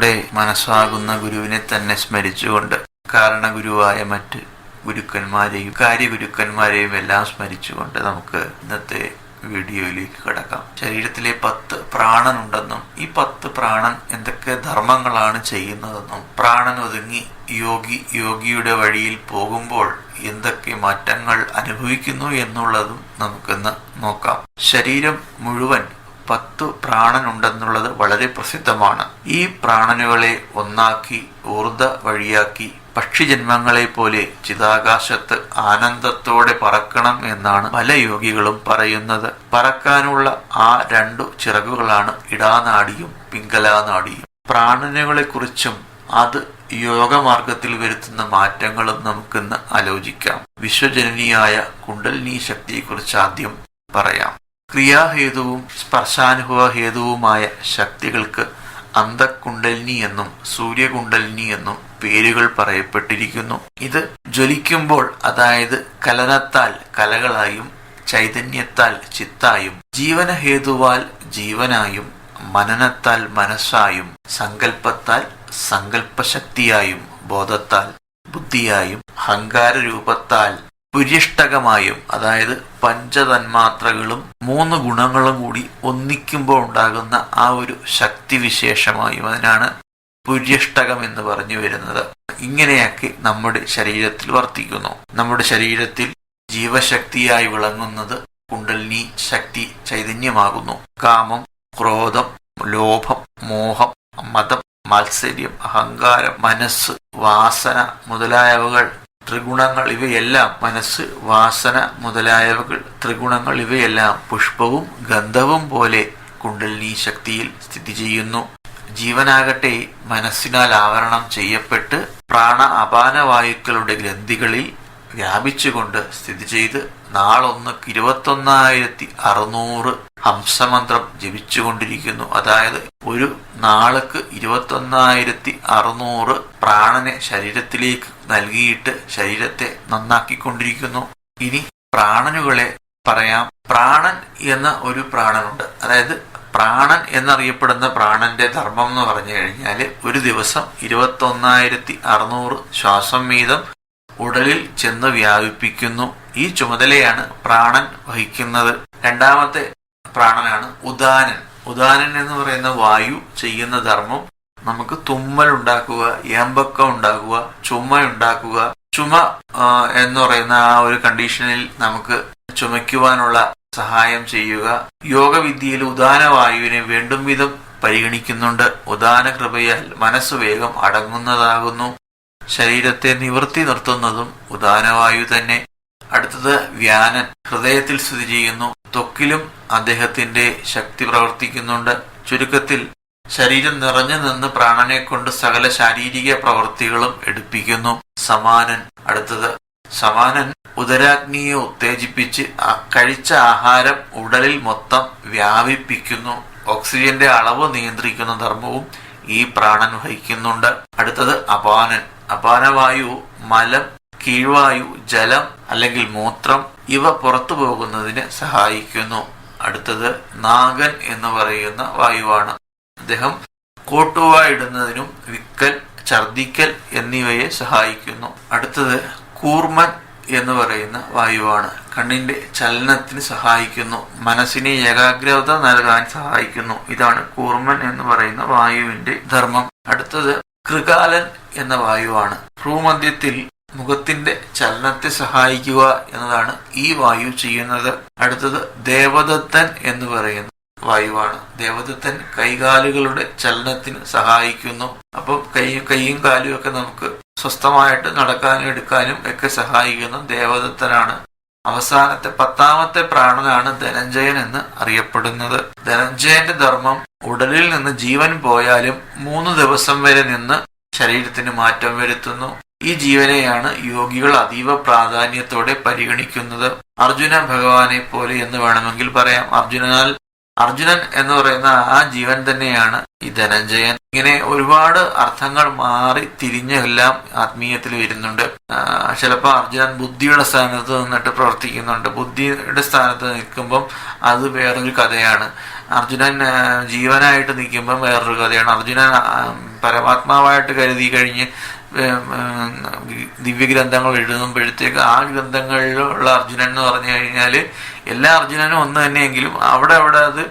നമ്മുടെ മനസ്സാകുന്ന ഗുരുവിനെ തന്നെ സ്മരിച്ചുകൊണ്ട് കാരണഗുരുവായ മറ്റ് ഗുരുക്കന്മാരെയും കാര്യഗുരുക്കന്മാരെയും എല്ലാം സ്മരിച്ചുകൊണ്ട് നമുക്ക് ഇന്നത്തെ വീഡിയോയിലേക്ക് കിടക്കാം. ശരീരത്തിലെ പത്ത് പ്രാണനുണ്ടെന്നും ഈ പത്ത് പ്രാണൻ എന്തൊക്കെ ധർമ്മങ്ങളാണ് ചെയ്യുന്നതെന്നും പ്രാണൻ ഒതുങ്ങി യോഗി യോഗിയുടെ വഴിയിൽ പോകുമ്പോൾ എന്തൊക്കെ മാറ്റങ്ങൾ അനുഭവിക്കുന്നു എന്നുള്ളതും നമുക്കിന്ന് നോക്കാം. ശരീരം മുഴുവൻ പത്തു പ്രാണനുണ്ടെന്നുള്ളത് വളരെ പ്രസിദ്ധമാണ്. ഈ പ്രാണനുകളെ ഒന്നാക്കി ഊർജ വഴിയാക്കി പക്ഷിജന്മങ്ങളെ പോലെ ചിതാകാശത്ത് ആനന്ദത്തോടെ പറക്കണം എന്നാണ് പല യോഗികളും പറയുന്നത്. പറക്കാനുള്ള ആ രണ്ടു ചിറകുകളാണ് ഇടാനാടിയും പിങ്കലാനാടിയും. പ്രാണനുകളെക്കുറിച്ചും അത് യോഗമാർഗത്തിൽ വരുത്തുന്ന മാറ്റങ്ങളും നമുക്കിന്ന് ആലോചിക്കാം. വിശ്വജനനിയായ കുണ്ടലിനി ശക്തിയെക്കുറിച്ച് ആദ്യം പറയാം. ക്രിയാഹേതുവും സ്പർശാനുഭവ ഹേതുവുമായ ശക്തികൾക്ക് അന്തക്കുണ്ടലിനി എന്നും സൂര്യകുണ്ടലിനി എന്നും പേരുകൾ പറയപ്പെട്ടിരിക്കുന്നു. ഇത് ജ്വലിക്കുമ്പോൾ അതായത് കലനത്താൽ കലകളായും ചൈതന്യത്താൽ ചിത്തായും ജീവനഹേതുവാൽ ജീവനായും മനനത്താൽ മനസ്സായും സങ്കല്പത്താൽ സങ്കല്പശക്തിയായും ബോധത്താൽ ബുദ്ധിയായും അഹങ്കാര രൂപത്താൽ പുര്യഷ്ടകമായും അതായത് പഞ്ചതന്മാത്രകളും മൂന്ന് ഗുണങ്ങളും കൂടി ഒന്നിക്കുമ്പോൾ ഉണ്ടാകുന്ന ആ ഒരു ശക്തിവിശേഷമായും അതിനാണ് പുര്യഷ്ടകം എന്ന് പറഞ്ഞു വരുന്നത്. ഇങ്ങനെയൊക്കെ നമ്മുടെ ശരീരത്തിൽ വർത്തിക്കുന്നു. നമ്മുടെ ശരീരത്തിൽ ജീവശക്തിയായി വിളങ്ങുന്നത് കുണ്ടലിനി ശക്തി ചൈതന്യമാകുന്നു. കാമം ക്രോധം ലോഭം മോഹം മതം മാത്സര്യം അഹങ്കാരം മനസ്സ് വാസന മുതലായവകൾ ത്രിഗുണങ്ങൾ ഇവയെല്ലാം മനസ്സ് വാസന മുതലായവകൾ. ത്രിഗുണങ്ങൾ ഇവയെല്ലാം പുഷ്പവും ഗന്ധവും പോലെ കുണ്ടലിനി ശക്തിയിൽ സ്ഥിതി ചെയ്യുന്നു. ജീവനാകട്ടെ മനസ്സിനാൽ ആവരണം ചെയ്യപ്പെട്ട് പ്രാണ അപാനവായുക്കളുടെ ഗ്രന്ഥികളിൽ വ്യാപിച്ചുകൊണ്ട് സ്ഥിതി ചെയ്ത് നാളൊന്ന് ഇരുപത്തൊന്നായിരത്തി അറുന്നൂറ് ഹംസമന്ത്രം ജപിച്ചുകൊണ്ടിരിക്കുന്നു. അതായത് ഒരു നാൾക്ക് ഇരുപത്തൊന്നായിരത്തി അറുന്നൂറ് പ്രാണനെ ശരീരത്തിലേക്ക് നൽകിയിട്ട് ശരീരത്തെ നന്നാക്കിക്കൊണ്ടിരിക്കുന്നു. ഇനി പ്രാണനുകളെ പറയാം. പ്രാണൻ എന്ന ഒരു പ്രാണനുണ്ട്. അതായത് പ്രാണൻ എന്നറിയപ്പെടുന്ന പ്രാണന്റെ ധർമ്മം എന്ന് പറഞ്ഞു കഴിഞ്ഞാൽ ഒരു ദിവസം ഇരുപത്തൊന്നായിരത്തി അറുന്നൂറ് ശ്വാസം വീതം ഉടലിൽ ചെന്ന് വ്യാപിപ്പിക്കുന്നു. ഈ ചുമതലയാണ് പ്രാണൻ വഹിക്കുന്നത്. രണ്ടാമത്തെ പ്രാണനാണ് ഉദാനൻ. ഉദാനൻ എന്ന് പറയുന്ന വായു ചെയ്യുന്ന ധർമ്മം നമുക്ക് തുമ്മൽ ഉണ്ടാക്കുക ഏമ്പക്കം ഉണ്ടാക്കുക ചുമ ഉണ്ടാക്കുക. ചുമ എന്ന് പറയുന്ന ആ ഒരു കണ്ടീഷനിൽ നമുക്ക് ചുമയ്ക്കുവാനുള്ള സഹായം ചെയ്യുക. യോഗവിദ്യയിൽ ഉദാന വായുവിനെ വീണ്ടും വിധം പരിഗണിക്കുന്നുണ്ട്. ഉദാന കൃപയാൽ മനസ്സ് വേഗം അടങ്ങുന്നതാകുന്നു. ശരീരത്തെ നിവർത്തി നിർത്തുന്നതും ഉദാനവായു തന്നെ. അടുത്തത് വ്യാനൻ ഹൃദയത്തിൽ സ്ഥിതി ചെയ്യുന്നു. ത്വക്കിലും അദ്ദേഹത്തിന്റെ ശക്തി പ്രവർത്തിക്കുന്നുണ്ട്. ചുരുക്കത്തിൽ ശരീരം നിറഞ്ഞു നിന്ന് പ്രാണനെ കൊണ്ട് സകല ശാരീരിക പ്രവൃത്തികളും എടുപ്പിക്കുന്നു. സമാനൻ. അടുത്തത് സമാനൻ ഉദരാഗ്നിയെ ഉത്തേജിപ്പിച്ച് കഴിച്ച ആഹാരം ഉടലിൽ മൊത്തം വ്യാപിപ്പിക്കുന്നു. ഓക്സിജന്റെ അളവ് നിയന്ത്രിക്കുന്ന ധർമ്മവും ഈ പ്രാണൻ വഹിക്കുന്നുണ്ട്. അടുത്തത് അപാനൻ. അപാനവായു മലം കീഴ്വായു ജലം അല്ലെങ്കിൽ മൂത്രം ഇവ പുറത്തു പോകുന്നതിന് സഹായിക്കുന്നു. അടുത്തത് നാഗൻ എന്ന് പറയുന്ന വായുവാണ്. അദ്ദേഹം കോട്ടുവ ഇടുന്നതിനും വിക്കൽ ഛർദിക്കൽ എന്നിവയെ സഹായിക്കുന്നു. അടുത്തത് കൂർമൻ എന്ന് പറയുന്ന വായുവാണ്. കണ്ണിന്റെ ചലനത്തിന് സഹായിക്കുന്നു. മനസ്സിനെ ഏകാഗ്രത നൽകാൻ സഹായിക്കുന്നു. ഇതാണ് കൂർമൻ എന്ന് പറയുന്ന വായുവിന്റെ ധർമ്മം. അടുത്തത് കൃകാലൻ എന്ന വായുവാണ്. ഭ്രൂമധ്യത്തിൽ മുഖത്തിന്റെ ചലനത്തെ സഹായിക്കുക എന്നതാണ് ഈ വായു ചെയ്യുന്നത്. അടുത്തത് ദേവദത്തൻ എന്ന് പറയുന്നു വായുവാണ്. ദേവദത്തൻ കൈകാലുകളുടെ ചലനത്തിന് സഹായിക്കുന്നു. അപ്പം കൈ കൈയും കാലും ഒക്കെ നമുക്ക് സ്വസ്ഥമായിട്ട് നടക്കാനും എടുക്കാനും ഒക്കെ സഹായിക്കുന്ന. ദേവദത്തനാണ്. അവസാനത്തെ പത്താമത്തെ പ്രാണനാണ് ധനഞ്ജയൻ എന്ന് അറിയപ്പെടുന്നത്. ധനഞ്ജയന്റെ ധർമ്മം ഉടലിൽ നിന്ന് ജീവൻ പോയാലും മൂന്ന് ദിവസം വരെ നിന്ന് ശരീരത്തിന് മാറ്റം വരുത്തുന്നു. ഈ ജീവനെയാണ് യോഗികൾ അതീവ പ്രാധാന്യത്തോടെ പരിഗണിക്കുന്നത്. അർജുന ഭഗവാനെ പോലെ എന്ന് വേണമെങ്കിൽ പറയാം. അർജുനാൽ അർജുനൻ എന്ന് പറയുന്ന ആ ജീവൻ തന്നെയാണ് ഈ ധനഞ്ജയൻ. ഇങ്ങനെ ഒരുപാട് അർത്ഥങ്ങൾ മാറി തിരിഞ്ഞെല്ലാം ആത്മീയത്തിൽ വരുന്നുണ്ട്. ചിലപ്പോൾ അർജുനൻ ബുദ്ധിയുടെ സ്ഥാനത്ത് നിന്നിട്ട് പ്രവർത്തിക്കുന്നുണ്ട്. ബുദ്ധിയുടെ സ്ഥാനത്ത് നിൽക്കുമ്പം അത് വേറൊരു കഥയാണ്. അർജുനൻ ജീവനായിട്ട് നിൽക്കുമ്പം വേറൊരു കഥയാണ്. അർജുനൻ പരമാത്മാവായിട്ട് കരുതി കഴിഞ്ഞ് ദിവ്യഗ്രന്ഥങ്ങൾ എഴുതുമ്പോഴത്തേക്ക് ആ ഗ്രന്ഥങ്ങളിലുള്ള അർജുനൻ എന്ന് പറഞ്ഞു കഴിഞ്ഞാൽ എല്ലാ അർജുനനും ഒന്ന് തന്നെയെങ്കിലും അവിടെ അവിടെ അത്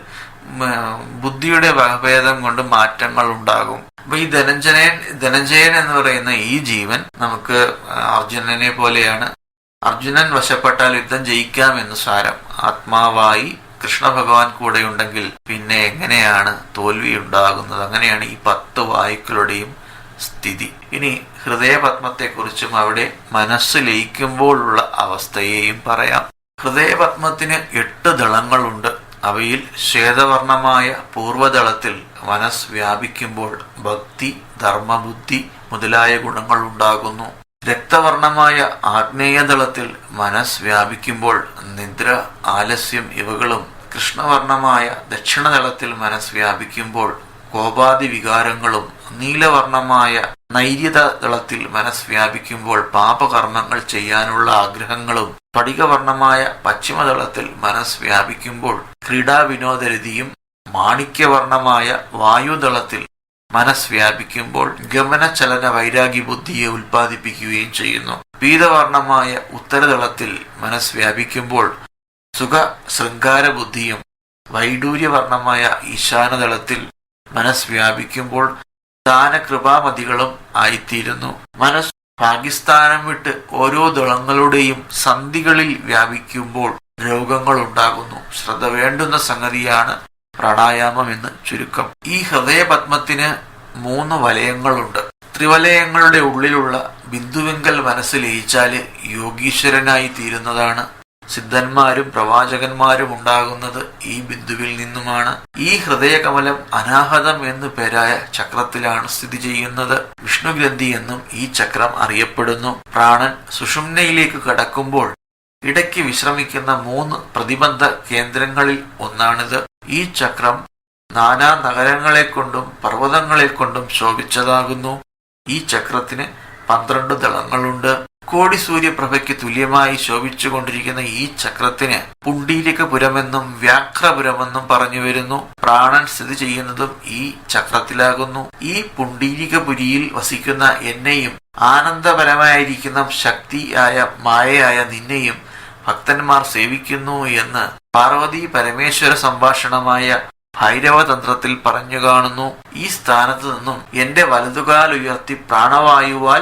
ബുദ്ധിയുടെ വകഭേദം കൊണ്ട് മാറ്റങ്ങൾ ഉണ്ടാകും. അപ്പൊ ഈ ധനഞ്ജനയൻ ധനഞ്ജയൻ എന്ന് പറയുന്ന ഈ ജീവൻ നമുക്ക് അർജുനനെ പോലെയാണ്. അർജുനൻ വശപ്പെട്ടാൽ യുദ്ധം ജയിക്കാം എന്ന് സാരം. ആത്മാവായി കൃഷ്ണ ഭഗവാൻ കൂടെയുണ്ടെങ്കിൽ പിന്നെ എങ്ങനെയാണ് തോൽവി ഉണ്ടാകുന്നത്? അങ്ങനെയാണ് ഈ പത്ത് വായുക്കളുടെയും സ്ഥിതി. ഇനി ഹൃദയപത്മത്തെക്കുറിച്ചും അവിടെ മനസ്സ് ലയിക്കുമ്പോഴുള്ള അവസ്ഥയെയും പറയാം. ഹൃദയപത്മത്തിന് എട്ട് ദളങ്ങളുണ്ട്. അവയിൽ ശ്വേതവർണമായ പൂർവദളത്തിൽ മനസ് വ്യാപിക്കുമ്പോൾ ഭക്തി ധർമ്മബുദ്ധി മുതലായ ഗുണങ്ങൾ ഉണ്ടാകുന്നു. രക്തവർണമായ ആഗ്നേയദളത്തിൽ മനസ് വ്യാപിക്കുമ്പോൾ നിദ്ര ആലസ്യം ഇവകളും കൃഷ്ണവർണമായ ദക്ഷിണതലത്തിൽ മനസ് വ്യാപിക്കുമ്പോൾ കോപാദി വികാരങ്ങളും നീലവർണമായ നൈര്യത ദളത്തിൽ മനസ് വ്യാപിക്കുമ്പോൾ പാപകർമ്മങ്ങൾ ചെയ്യാനുള്ള ആഗ്രഹങ്ങളും സ്ഫടികവർണമായ പശ്ചിമതളത്തിൽ മനസ് വ്യാപിക്കുമ്പോൾ ക്രീഡാവിനോദരതിയും മാണിക്യവർണമായ വായുദളത്തിൽ മനസ് വ്യാപിക്കുമ്പോൾ ഗമനചലന വൈരാഗ്യ ബുദ്ധിയെ ഉൽപ്പാദിപ്പിക്കുകയും ചെയ്യുന്നു. പീതവർണമായ ഉത്തരതളത്തിൽ മനസ് വ്യാപിക്കുമ്പോൾ സുഖ ശൃംഗാര ബുദ്ധിയും വൈഡൂര്യവർണമായ ഈശാനതളത്തിൽ മനസ് വ്യാപിക്കുമ്പോൾ ദാനകൃപാമതികളും ആയിത്തീരുന്നു. മനസ് പാകിസ്ഥാനം വിട്ട് ഓരോ ദളങ്ങളുടെയും സന്ധികളിൽ വ്യാപിക്കുമ്പോൾ രോഗങ്ങൾ ഉണ്ടാകുന്നു. ശ്രദ്ധ വേണ്ടുന്ന സംഗതിയാണ് പ്രാണായാമം എന്ന് ചുരുക്കം. ഈ ഹൃദയപത്മത്തിന് മൂന്ന് വലയങ്ങളുണ്ട്. ത്രിവലയങ്ങളുടെ ഉള്ളിലുള്ള ബിന്ദുവിങ്കൽ മനസ്സ് ലയിച്ചാൽ യോഗീശ്വരനായി തീരുന്നതാണ് സിദ്ധന്മാരും പ്രവാചകന്മാരും ഉണ്ടാകുന്നത് ഈ ബിന്ദുവിൽ നിന്നുമാണ്. ഈ ഹൃദയകമലം അനാഹതം എന്ന് പേരായ ചക്രത്തിലാണ് സ്ഥിതി ചെയ്യുന്നത്. വിഷ്ണുഗ്രന്ഥി എന്നും ഈ ചക്രം അറിയപ്പെടുന്നു. പ്രാണൻ സുഷുമ്നയിലേക്ക് കടക്കുമ്പോൾ ഇടയ്ക്ക് വിശ്രമിക്കുന്ന മൂന്ന് പ്രതിബന്ധ കേന്ദ്രങ്ങളിൽ ഒന്നാണിത്. ഈ ചക്രം നാനാ നഗരങ്ങളെ കൊണ്ടും പർവതങ്ങളെ കൊണ്ടും ശോഭിച്ചതാകുന്നു. ഈ ചക്രത്തിന് പന്ത്രണ്ട് ദളങ്ങളുണ്ട്. കോടി സൂര്യപ്രഭയ്ക്ക് തുല്യമായി ശോഭിച്ചുകൊണ്ടിരിക്കുന്ന ഈ ചക്രത്തിന് പുണ്ടീലികപുരമെന്നും വ്യാഘ്രപുരമെന്നും പറഞ്ഞു വരുന്നു. പ്രാണൻ സ്ഥിതി ചെയ്യുന്നതും ഈ ചക്രത്തിലാകുന്നു. ഈ പുണ്ടീലികപുരിയിൽ വസിക്കുന്ന എന്നെയും ആനന്ദപരമായിരിക്കുന്ന ശക്തിയായ മായയായ നിന്നെയും ഭക്തന്മാർ സേവിക്കുന്നു എന്ന് പാർവതി പരമേശ്വര സംഭാഷണമായ ഭൈരവതന്ത്രത്തിൽ പറഞ്ഞു കാണുന്നു. ഈ സ്ഥാനത്ത് നിന്നും എന്റെ വലതുകാൽ ഉയർത്തി പ്രാണവായുവാൽ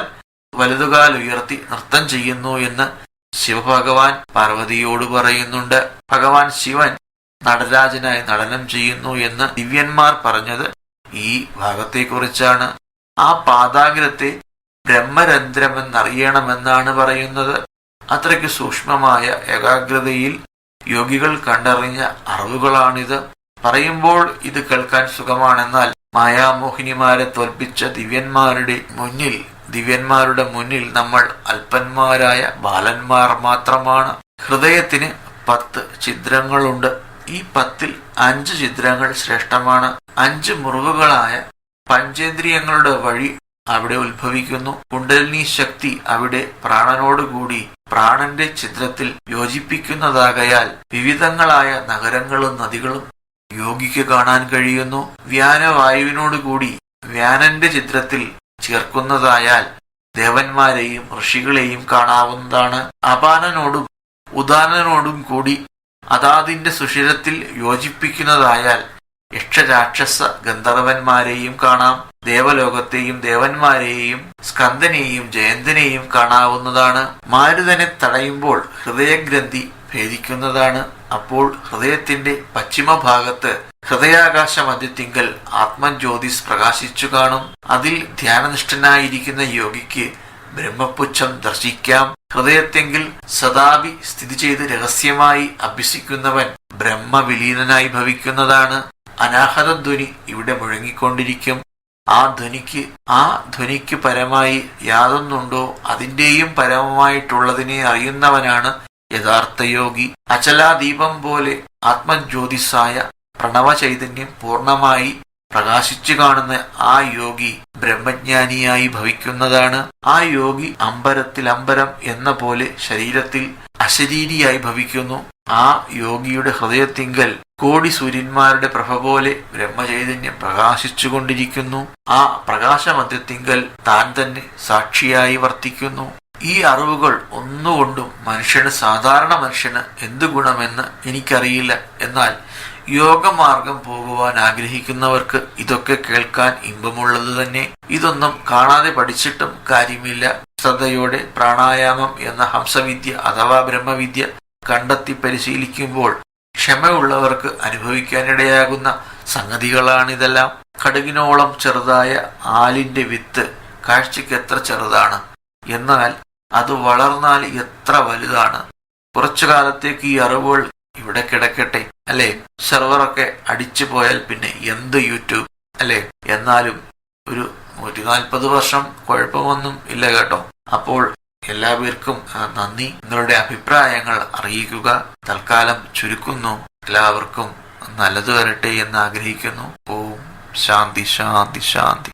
വലതുകാൽ ഉയർത്തി നൃത്തം ചെയ്യുന്നു എന്ന് ശിവഭഗവാൻ പാർവതിയോട് പറയുന്നുണ്ട്. ഭഗവാൻ ശിവൻ നടരാജനായി നടനം ചെയ്യുന്നു എന്ന് ദിവ്യന്മാർ പറഞ്ഞത് ഈ ഭാഗത്തെക്കുറിച്ചാണ്. ആ പാതാഗ്രത്തെ ബ്രഹ്മരന്ധ്രമെന്നറിയണമെന്നാണ് പറയുന്നത്. അത്രയ്ക്ക് സൂക്ഷ്മമായ ഏകാഗ്രതയിൽ യോഗികൾ കണ്ടറിഞ്ഞ അറിവുകളാണിത്. പറയുമ്പോൾ ഇത് കേൾക്കാൻ സുഖമാണെന്നാൽ മായാമോഹിനിമാരെ തോൽപ്പിച്ച ദിവ്യന്മാരുടെ മുന്നിൽ ദിവ്യന്മാരുടെ മുന്നിൽ നമ്മൾ അല്പന്മാരായ ബാലന്മാർ മാത്രമാണ്. ഹൃദയത്തിന് പത്ത് ചിത്രങ്ങളുണ്ട് ഈ പത്തിൽ അഞ്ച് ചിത്രങ്ങൾ ശ്രേഷ്ഠമാണ്. അഞ്ച് മുറിവുകളായ പഞ്ചേന്ദ്രിയങ്ങളുടെ വഴി അവിടെ ഉത്ഭവിക്കുന്നു. കുണ്ടലിനി ശക്തി അവിടെ പ്രാണനോടുകൂടി പ്രാണന്റെ ചിത്രത്തിൽ യോജിപ്പിക്കുന്നതാകയാൽ വിവിധങ്ങളായ നഗരങ്ങളും നദികളും യോഗിക്ക് കാണാൻ കഴിയുന്നു. വ്യാനവായുവിനോടുകൂടി വ്യാനന്റെ ചിത്രത്തിൽ ചേർക്കുന്നതായാൽ ദേവന്മാരെയും ഋഷികളെയും കാണാവുന്നതാണ്. അപാനനോടും ഉദാനനോടും കൂടി അതാതിന്റെ സുഷിരത്തിൽ യോജിപ്പിക്കുന്നതായാൽ യക്ഷരാക്ഷസ ഗന്ധർവന്മാരെയും കാണാം. ദേവലോകത്തെയും ദേവന്മാരെയും സ്കന്ദനെയും ജയന്തനെയും കാണാവുന്നതാണ്. മാരുതനെ തടയുമ്പോൾ ഹൃദയഗ്രന്ഥി ഭേദിക്കുന്നതാണ്. അപ്പോൾ ഹൃദയത്തിന്റെ പശ്ചിമഭാഗത്ത് ഹൃദയാകാശ മധ്യത്തിങ്കൽ ആത്മജ്യോതിസ് പ്രകാശിച്ചു കാണും. അതിൽ ധ്യാനനിഷ്ഠനായിരിക്കുന്ന യോഗിക്ക് ബ്രഹ്മപുച്ഛം ദർശിക്കാം. ഹൃദയത്തെങ്കിൽ സദാപി സ്ഥിതി ചെയ്ത് രഹസ്യമായി അഭ്യസിക്കുന്നവൻ ബ്രഹ്മവിലീനനായി ഭവിക്കുന്നതാണ്. അനാഹത ധ്വനി ഇവിടെ മുഴങ്ങിക്കൊണ്ടിരിക്കും. ആ ധ്വനിക്ക് ആ ധ്വനിക്ക് പരമായി യാതൊന്നുണ്ടോ? അതിന്റെയും പരമമായിട്ടുള്ളതിനെ അറിയുന്നവനാണ് യഥാർത്ഥ യോഗി അചലാദീപം പോലെ ആത്മജ്യോതിസായ പ്രണവ ചൈതന്യം പൂർണമായി പ്രകാശിച്ചു കാണുന്ന ആ യോഗി ബ്രഹ്മജ്ഞാനിയായി ഭവിക്കുന്നതാണ്. ആ യോഗി അമ്പരത്തിൽ അമ്പരം എന്ന പോലെ ശരീരത്തിൽ അശരീരിയായി ഭവിക്കുന്നു. ആ യോഗിയുടെ ഹൃദയത്തിങ്കൽ കോടി സൂര്യന്മാരുടെ പ്രഭ പോലെ ബ്രഹ്മചൈതന്യം പ്രകാശിച്ചുകൊണ്ടിരിക്കുന്നു ആ പ്രകാശമധ്യത്തിങ്കൽ താൻ തന്നെ സാക്ഷിയായി വർത്തിക്കുന്നു. ഈ അറിവുകൾ ഒന്നുകൊണ്ടും മനുഷ്യന് സാധാരണ മനുഷ്യന് എന്ത് ഗുണമെന്ന് എനിക്കറിയില്ല. എന്നാൽ യോഗമാർഗം പോകുവാൻ ആഗ്രഹിക്കുന്നവർക്ക് ഇതൊക്കെ കേൾക്കാൻ ഇമ്പമുള്ളത് തന്നെ. ഇതൊന്നും കാണാതെ പഠിച്ചിട്ടും കാര്യമില്ല. ശ്രദ്ധയോടെ പ്രാണായാമം എന്ന ഹംസവിദ്യ അഥവാ ബ്രഹ്മവിദ്യ കണ്ടെത്തി പരിശീലിക്കുമ്പോൾ ക്ഷമയുള്ളവർക്ക് അനുഭവിക്കാനിടയാകുന്ന സംഗതികളാണിതെല്ലാം. കടുകിനോളം ചെറുതായ ആലിന്റെ വിത്ത് കാഴ്ചയ്ക്ക് എത്ര ചെറുതാണ്. എന്നാൽ അത് വളർന്നാൽ എത്ര വലുതാണ്. കുറച്ചു കാലത്തേക്ക് ഈ അറിവുകൾ ഇവിടെ കിടക്കട്ടെ. അല്ലെ? സെർവറൊക്കെ അടിച്ചു പോയാൽ പിന്നെ എന്ത് യൂട്യൂബ്? അല്ലെ? എന്നാലും ഒരു നൂറ്റി നാൽപ്പത് വർഷം കുഴപ്പമൊന്നും ഇല്ല കേട്ടോ. അപ്പോൾ എല്ലാവർക്കും നന്ദി. നിങ്ങളുടെ അഭിപ്രായങ്ങൾ അറിയിക്കുക. തൽക്കാലം ചുരുക്കുന്നു. എല്ലാവർക്കും നല്ലത് വരട്ടെ എന്ന് ആഗ്രഹിക്കുന്നു. ഓം ശാന്തി ശാന്തി ശാന്തി.